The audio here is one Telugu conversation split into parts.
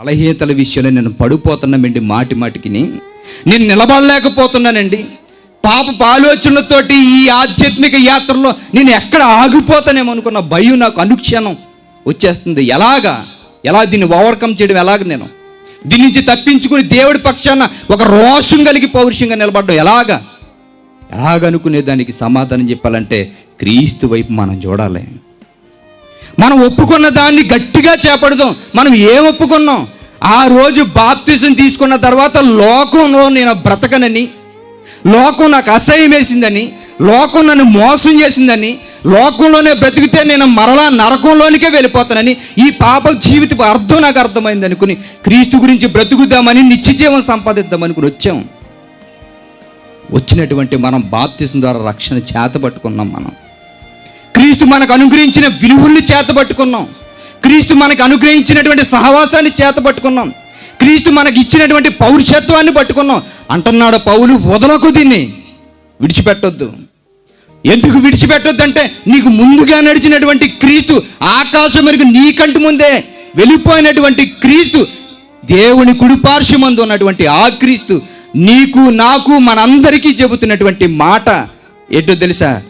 బలహీనతల విషయంలో నేను పడిపోతున్నామండి మాటి మాటికిని నేను నిలబడలేకపోతున్నానండి. పాప ఆలోచనలతోటి ఈ ఆధ్యాత్మిక యాత్రలో నేను ఎక్కడ ఆగిపోతానేమో అనుకున్న భయం నాకు అనుక్షణం వచ్చేస్తుంది. ఎలాగా? ఎలా దీన్ని ఓవర్కమ్ చేయడం? ఎలాగ నేను? దీని నుంచి తప్పించుకుని దేవుడి పక్షాన ఒక రోషం కలిగి పౌరుషంగా నిలబడడం ఎలాగా? ఎలాగనుకునే దానికి సమాధానం చెప్పాలంటే క్రీస్తు వైపు మనం చూడాలి. మనం ఒప్పుకున్న దాన్ని గట్టిగా చేపడదాం. మనం ఏం ఒప్పుకున్నాం? ఆ రోజు బాప్తిజం తీసుకున్న తర్వాత లోకంలో నేను బ్రతకనని లోకం నాకు అసహ్యం వేసిందని లోకం నన్ను మోసం చేసిందని లోకంలోనే బ్రతికితే నేను మరలా నరకంలోనికే వెళ్ళిపోతానని ఈ పాప జీవితపు అర్థం నాకు అర్థమైంది అనుకుని క్రీస్తు గురించి బ్రతుకుదామని నిత్యజీవం సంపాదిద్దామనుకుని వచ్చాం. వచ్చినటువంటి మనం బాప్తిజం ద్వారా రక్షణ చేత పట్టుకున్నాం మనం. క్రీస్తు మనకు అనుగ్రహించిన విలువల్ని చేతబట్టుకున్నాం క్రీస్తు మనకు అనుగ్రహించినటువంటి సహవాసాన్ని చేతబట్టుకున్నాం క్రీస్తు మనకి ఇచ్చినటువంటి పౌరుషత్వాన్ని పట్టుకున్నాం. అంటున్నాడు పౌలు వదలకు దీన్ని. విడిచిపెట్టొద్దు. ఎందుకు విడిచిపెట్టొద్దు అంటే నీకు ముందుగా నడిచినటువంటి క్రీస్తు ఆకాశం మెరుగు నీకంటి ముందే వెళ్ళిపోయినటువంటి క్రీస్తు దేవుని కుడిపార్శ్వమందు ఉన్నటువంటి ఆ క్రీస్తు నీకు నాకు మనందరికీ చెబుతున్నటువంటి మాట. ఏంటో తెలుసా?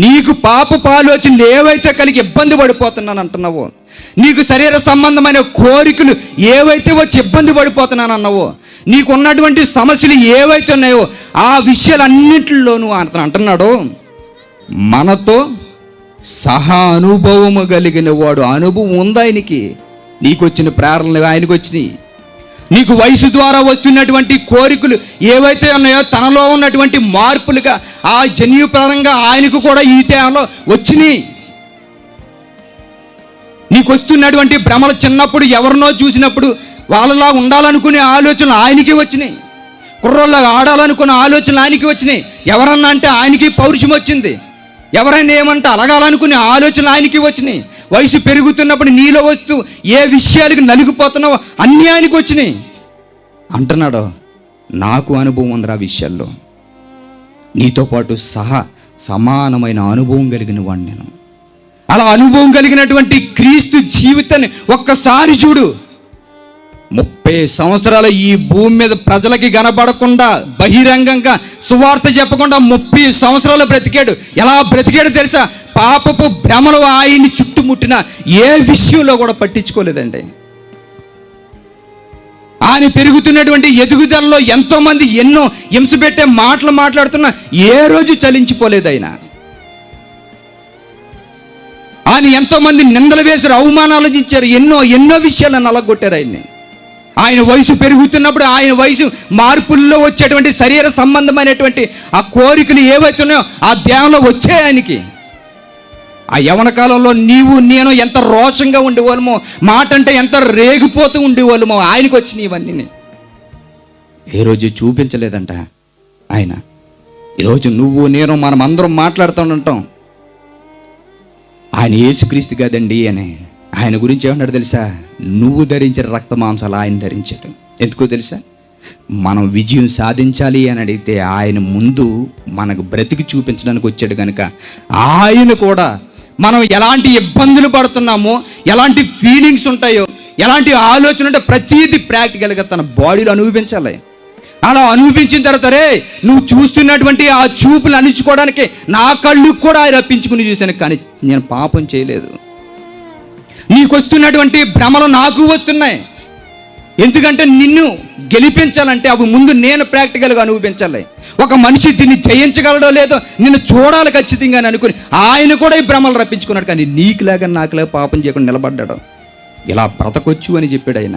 నీకు పాపపు ఆలోచనలు ఏవైతే కలిగి ఇబ్బంది పడిపోతున్నాను అంటున్నావో. నీకు శరీర సంబంధమైన కోరికలు ఏవైతే వచ్చి ఇబ్బంది పడిపోతున్నాను అన్నావో నీకు ఉన్నటువంటి సమస్యలు ఏవైతే ఉన్నాయో ఆ విషయాలన్నింటిలోనూ అతను అంటున్నాడు మనతో సహా అనుభవము కలిగిన వాడు అనుభవం ఉంది ఆయనకి? నీకు వచ్చిన ప్రేరణలు ఆయనకు వచ్చినాయి నీకు వయసు ద్వారా వస్తున్నటువంటి కోరికలు ఏవైతే ఉన్నాయో తనలో ఉన్నటువంటి మార్పులుగా ఆ జన్యుపరంగా ఆయనకు కూడా ఈ తేమలో వచ్చినాయి. నీకు వస్తున్నటువంటి భ్రమలు చిన్నప్పుడు ఎవరినో చూసినప్పుడు వాళ్ళలా ఉండాలనుకునే ఆలోచనలు ఆయనకి వచ్చినాయి. కుర్రోళ్ళ ఆడాలనుకునే ఆలోచనలు ఆయనకి వచ్చినాయి. ఎవరన్నా అంటే ఆయనకి పౌరుషం వచ్చింది. ఎవరైనా ఏమంటే అలగాలనుకునే ఆలోచనలు ఆయనకి వచ్చినాయి. వయసు పెరుగుతున్నప్పుడు నీలో వస్తూ ఏ విషయాలకు నలిగిపోతున్నావో అన్యాయానికి వచ్చినాయి. అంటున్నాడు నాకు అనుభవం ఉంది ఆ విషయాల్లో. నీతో పాటు సహా సమానమైన అనుభవం కలిగిన వాడిని నేను. అలా అనుభవం కలిగినటువంటి క్రీస్తు జీవితాన్ని ఒక్కసారి చూడు. ముప్పై సంవత్సరాలు ఈ భూమి మీద ప్రజలకి కనబడకుండా బహిరంగంగా సువార్త చెప్పకుండా ముప్పై సంవత్సరాలు బ్రతికాడు. ఎలా బ్రతికాడు తెలుసా? పాపపు భ్రమలు ఆయన్ని చుట్టుముట్టిన ఏ విషయంలో కూడా పట్టించుకోలేదండి. ఆయన పెరుగుతున్నటువంటి ఎదుగుదలలో ఎంతో మంది ఎన్నో హింస పెట్టే మాటలు మాట్లాడుతున్నా ఏ రోజు చలించిపోలేదు ఆయన. ఆయన ఎంతో మంది నిందలు వేశారు అవమానాలు ఇచ్చారు ఎన్నో ఎన్నో విషయాలను నలగొట్టారు ఆయన్ని. ఆయన వయసు పెరుగుతున్నప్పుడు ఆయన వయసు మార్పుల్లో వచ్చేటువంటి శరీర సంబంధమైనటువంటి ఆ కోరికలు ఏవైతే ఉన్నాయో ఆ ధ్యానంలో వచ్చాయి ఆయనకి. ఆ యవన కాలంలో నీవు నేను ఎంత రోషంగా ఉండేవాళ్ళమో మాట అంటే ఎంత రేగిపోతూ ఉండేవాళ్ళమో ఆయనకు వచ్చిన ఇవన్నీ. ఏ రోజు చూపించలేదంట ఆయన. ఈరోజు నువ్వు నేను మనం అందరం మాట్లాడుతూ ఉంటాం. ఆయన యేసుక్రీస్తు కదండి అని. ఆయన గురించి ఏమన్నాడు తెలుసా? నువ్వు ధరించిన రక్త మాంసాలు ఆయన ధరించాడు. ఎందుకో తెలుసా? మనం విజయం సాధించాలి అని అడిగితే ఆయన ముందు మనకు బ్రతికి చూపించడానికి వచ్చాడు కనుక ఆయన కూడా మనం ఎలాంటి ఇబ్బందులు పడుతున్నామో ఎలాంటి ఫీలింగ్స్ ఉంటాయో ఎలాంటి ఆలోచన ఉంటే ప్రతీది ప్రాక్టికల్గా తన బాడీలో అనుభవించాలి. అలా అనుభవించిన తర్వాత రే నువ్వు చూస్తున్నటువంటి ఆ చూపులు అణించుకోవడానికి నా కళ్ళు కూడా ఆయన రప్పించుకుని చూశాను కానీ నేను పాపం చేయలేదు. నీకు వస్తున్నటువంటి భ్రమలు నాకు వస్తున్నాయి. ఎందుకంటే నిన్ను గెలిపించాలంటే అవి ముందు నేను ప్రాక్టికల్గా అనుభవించాలి. ఒక మనిషి దీన్ని జయించగలడో లేదో నిన్ను చూడాలి ఖచ్చితంగా అని అనుకుని ఆయన కూడా ఈ భ్రమలు రప్పించుకున్నాడు. కానీ నీకులాగా నాకులాగా పాపం చేయకుండా నిలబడ్డాడు. ఇలా బ్రతకొచ్చు అని చెప్పాడు ఆయన.